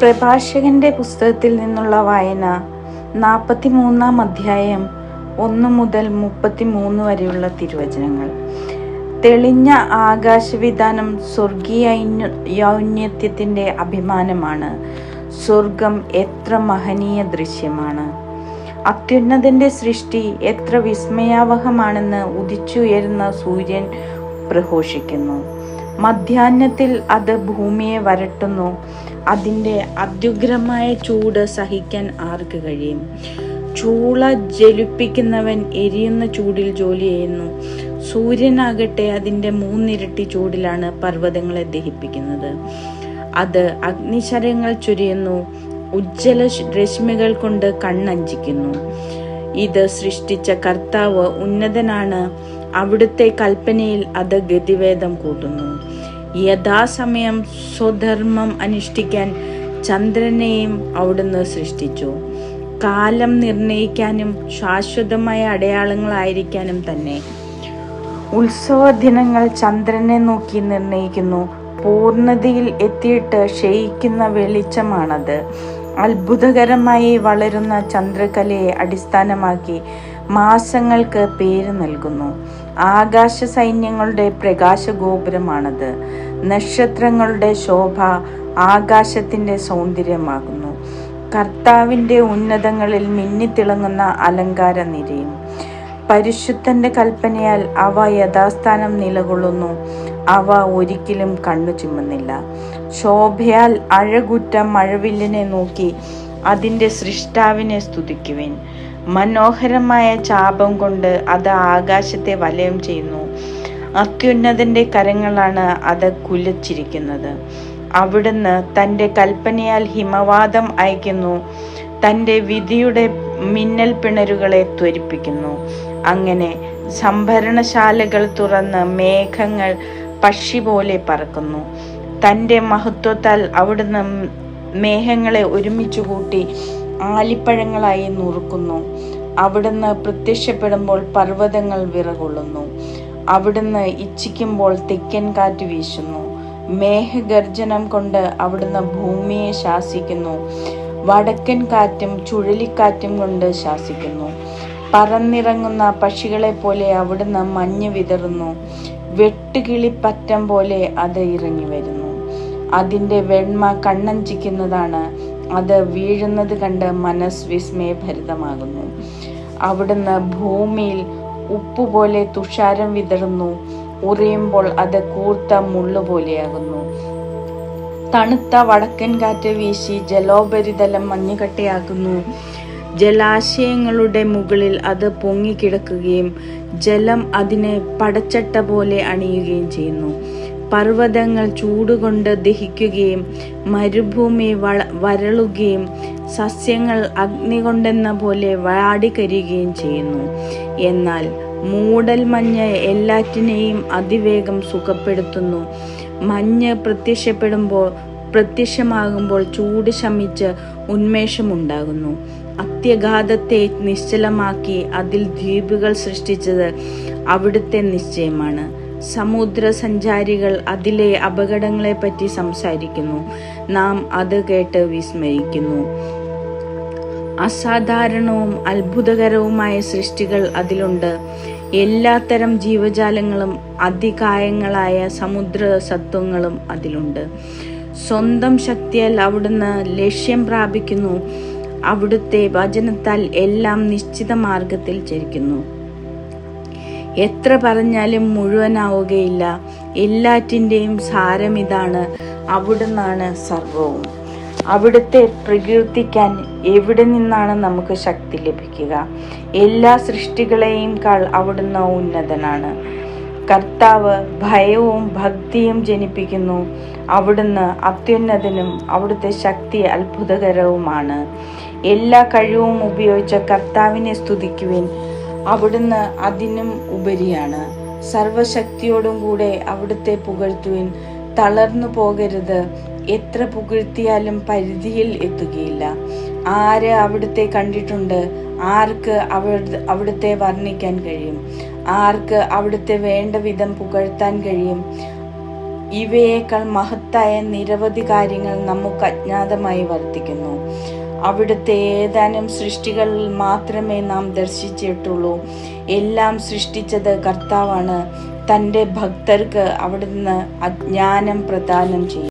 പ്രഭാഷകന്റെ പുസ്തകത്തിൽ നിന്നുള്ള വായന നാൽപ്പത്തി മൂന്നാം അധ്യായം ഒന്ന് മുതൽ മുപ്പത്തി മൂന്ന് വരെയുള്ള തിരുവചനങ്ങൾ. തെളിഞ്ഞ ആകാശവിധാനം സ്വർഗീയ യൗന്യത്യത്തിന്റെ അഭിമാനമാണ്. സ്വർഗം എത്ര മഹനീയ ദൃശ്യമാണ്. അത്യുന്നതിന്റെ സൃഷ്ടി എത്ര വിസ്മയാവഹമാണെന്ന് ഉദിച്ചുയരുന്ന സൂര്യൻ പ്രഘോഷിക്കുന്നു. മധ്യാഹ്നത്തിൽ അത് ഭൂമിയെ വരട്ടുന്നു. അതിന്റെ അത്യുഗ്രമായ ചൂട് സഹിക്കാൻ ആർക്ക് കഴിയും? ചൂള ജലിപ്പിക്കുന്നവൻ എരിയുന്ന ചൂടിൽ ജോലി ചെയ്യുന്നു. സൂര്യനാകട്ടെ അതിന്റെ മൂന്നിരട്ടി ചൂടിലാണ് പർവതങ്ങളെ ദഹിപ്പിക്കുന്നത്. അത് അഗ്നിശരങ്ങൾ ചൊരിയുന്നു. ഉജ്ജ്വല രശ്മികൾ കൊണ്ട് കണ്ണഞ്ചിക്കുന്നു. ഇത് സൃഷ്ടിച്ച കർത്താവ് ഉന്നതനാണ്. അവിടുത്തെ കൽപ്പനയിൽ അത് ഗതിവേദം കൂട്ടുന്നു. യഥാസമയം സ്വധർമ്മം അനുഷ്ഠിക്കാൻ ചന്ദ്രനെയും അവിടുന്ന് സൃഷ്ടിച്ചു. കാലം നിർണയിക്കാനും ശാശ്വതമായ അടയാളങ്ങളായിരിക്കാനും തന്നെ. ഉത്സവ ദിനങ്ങൾ ചന്ദ്രനെ നോക്കി നിർണയിക്കുന്നു. പൂർണതയിൽ എത്തിയിട്ട് ക്ഷയിക്കുന്ന വെളിച്ചമാണത്. അത്ഭുതകരമായി വളരുന്ന ചന്ദ്രകലയെ അടിസ്ഥാനമാക്കി മാസങ്ങൾക്ക് പേര് നൽകുന്നു. ആകാശ സൈന്യങ്ങളുടെ പ്രകാശഗോപുരമാണത്. നക്ഷത്രങ്ങളുടെ ശോഭ ആകാശത്തിന്റെ സൗന്ദര്യമാകുന്നു. കർത്താവിന്റെ ഉന്നതങ്ങളിൽ മിന്നിത്തിളങ്ങുന്ന അലങ്കാര നിരയും പരിശുദ്ധന്റെ കൽപ്പനയാൽ അവ യഥാസ്ഥാനം നിലകൊള്ളുന്നു. അവ ഒരിക്കലും കണ്ണു ചിമ്മുന്നില്ല ശോഭയാൽ അഴകുറ്റ മഴവില്ലിനെ നോക്കി അതിന്റെ സൃഷ്ടാവിനെ സ്തുതിക്കുവിൻ. മനോഹരമായ ചാപം കൊണ്ട് അത് ആകാശത്തെ വലയം ചെയ്യുന്നു. അത്യുന്നതിന്റെ കരങ്ങളാണ് അത് കുലച്ചിരിക്കുന്നത്. അവിടുന്ന് തന്റെ കൽപ്പനയാൽ ഹിമവാദം അയക്കുന്നു തന്റെ വിധിയുടെ മിന്നൽ പിണരുകളെ ത്വരിപ്പിക്കുന്നു. അങ്ങനെ സംഭരണശാലകൾ തുറന്ന് മേഘങ്ങൾ പക്ഷി പോലെ പറക്കുന്നു. തന്റെ മഹത്വത്താൽ അവിടുന്ന് മേഘങ്ങളെ ഒരുമിച്ച് കൂട്ടി ആലിപ്പഴങ്ങളായി നുറുക്കുന്നു. അവിടുന്ന് പ്രത്യക്ഷപ്പെടുമ്പോൾ പർവതങ്ങൾ വിറകൊള്ളുന്നു. അവിടുന്ന് ഇച്ഛിക്കുമ്പോൾ തെക്കൻ കാറ്റ് വീശുന്നു. മേഘഗർജനം കൊണ്ട് അവിടുന്ന് ഭൂമിയെ ശാസിക്കുന്നു. വടക്കൻ കാറ്റും ചുഴലിക്കാറ്റും കൊണ്ട് ശാസിക്കുന്നു. പറന്നിറങ്ങുന്ന പക്ഷികളെ പോലെ അവിടുന്ന് മഞ്ഞ് വിതറുന്നു. വെട്ടുകിളിപ്പറ്റം പോലെ അത് ഇറങ്ങി വരുന്നു അതിന്റെ വെണ്മ കണ്ണഞ്ചിക്കുന്നതാണ്. അത് വീഴുന്നത് കണ്ട് മനസ്സ് വിസ്മയഭരിതമാകുന്നു. അവിടുന്ന് ഭൂമിയിൽ ഉപ്പുപോലെ തുഷാരം വിതറുന്നു. ഉറിയുമ്പോൾ അത് കൂർത്ത മുള്ളുപോലെയാകുന്നു തണുത്ത വടക്കൻ കാറ്റ് വീശി ജലോപരിതലം മഞ്ഞുകട്ടയാക്കുന്നു. ജലാശയങ്ങളുടെ മുകളിൽ അത് പൊങ്ങിക്കിടക്കുകയും ജലം അതിനെ പടച്ചട്ട പോലെ അണിയുകയും ചെയ്യുന്നു. പർവതങ്ങൾ ചൂടുകൊണ്ട് ദഹിക്കുകയും മരുഭൂമി വള വരളുകയും സസ്യങ്ങൾ അഗ്നി കൊണ്ടെന്ന പോലെ വാടിക്കരിയുകയും ചെയ്യുന്നു. എന്നാൽ മൂടൽ മഞ്ഞ് എല്ലാറ്റിനെയും അതിവേഗം സുഖപ്പെടുത്തുന്നു. മഞ്ഞ് പ്രത്യക്ഷപ്പെടുമ്പോൾ പ്രത്യക്ഷമാകുമ്പോൾ ചൂട് ശമിച്ച് ഉന്മേഷമുണ്ടാകുന്നു. അത്യഘാതത്തെ നിശ്ചലമാക്കി അതിൽ ദ്വീപുകൾ സൃഷ്ടിച്ചത് അവിടുത്തെ നിശ്ചയമാണ്. സമുദ്ര സഞ്ചാരികൾ അതിലെ അപകടങ്ങളെപ്പറ്റി സംസാരിക്കുന്നു. നാം അത് കേട്ട് വിസ്മരിക്കുന്നു അസാധാരണവും അത്ഭുതകരവുമായ സൃഷ്ടികൾ അതിലുണ്ട്. എല്ലാത്തരം ജീവജാലങ്ങളും അതികായങ്ങളായ സമുദ്ര സത്വങ്ങളും അതിലുണ്ട്. സ്വന്തം ശക്തിയാൽ അവിടുന്ന് ലക്ഷ്യം പ്രാപിക്കുന്നു. അവിടുത്തെ വചനത്താൽ എല്ലാം നിശ്ചിത മാർഗത്തിൽ ചരിക്കുന്നു. എത്ര പറഞ്ഞാലും മുഴുവനാവുകയില്ല. എല്ലാറ്റിന്റെയും സാരം ഇതാണ്. അവിടുന്നാണ് സർവവും. അവിടുത്തെ പ്രകീർത്തിക്കാൻ എവിടെ നിന്നാണ് നമുക്ക് ശക്തി ലഭിക്കുക? എല്ലാ സൃഷ്ടികളെയും കാൾ അവിടുന്ന് ഉന്നതനാണ്. കർത്താവ് ഭയവും ഭക്തിയും ജനിപ്പിക്കുന്നു. അവിടുന്ന് അത്യുന്നതനും അവിടുത്തെ ശക്തി അത്ഭുതകരവുമാണ്. എല്ലാ കഴിവും ഉപയോഗിച്ച കർത്താവിനെ സ്തുതിക്കുവിൻ. അവിടുന്ന് അതിനും ഉപരിയാണ്. സർവശക്തിയോടും കൂടെ അവിടുത്തെ പുകഴ്ത്തുവിൻ. തളർന്നു പോകരുത്. എത്ര പുകഴ്ത്തിയാലും പരിധിയിൽ എത്തുകയില്ല. ആര് അവിടുത്തെ കണ്ടിട്ടുണ്ട്? ആർക്ക് അവിടു അവിടുത്തെ വർണിക്കാൻ കഴിയും? ആർക്ക് അവിടുത്തെ വേണ്ട വിധം പുകഴ്ത്താൻ കഴിയും? ഇവയേക്കാൾ മഹത്തായ നിരവധി കാര്യങ്ങൾ നമുക്ക് അജ്ഞാതമായി വർത്തിക്കുന്നു. അവിടുത്തെ ഏതാനും സൃഷ്ടികൾ മാത്രമേ നാം ദർശിച്ചിട്ടുള്ളൂ. എല്ലാം സൃഷ്ടിച്ചത് കർത്താവാണ്. തന്റെ ഭക്തർക്ക് അവിടുന്ന് അജ്ഞാനം പ്രദാനം ചെയ്യും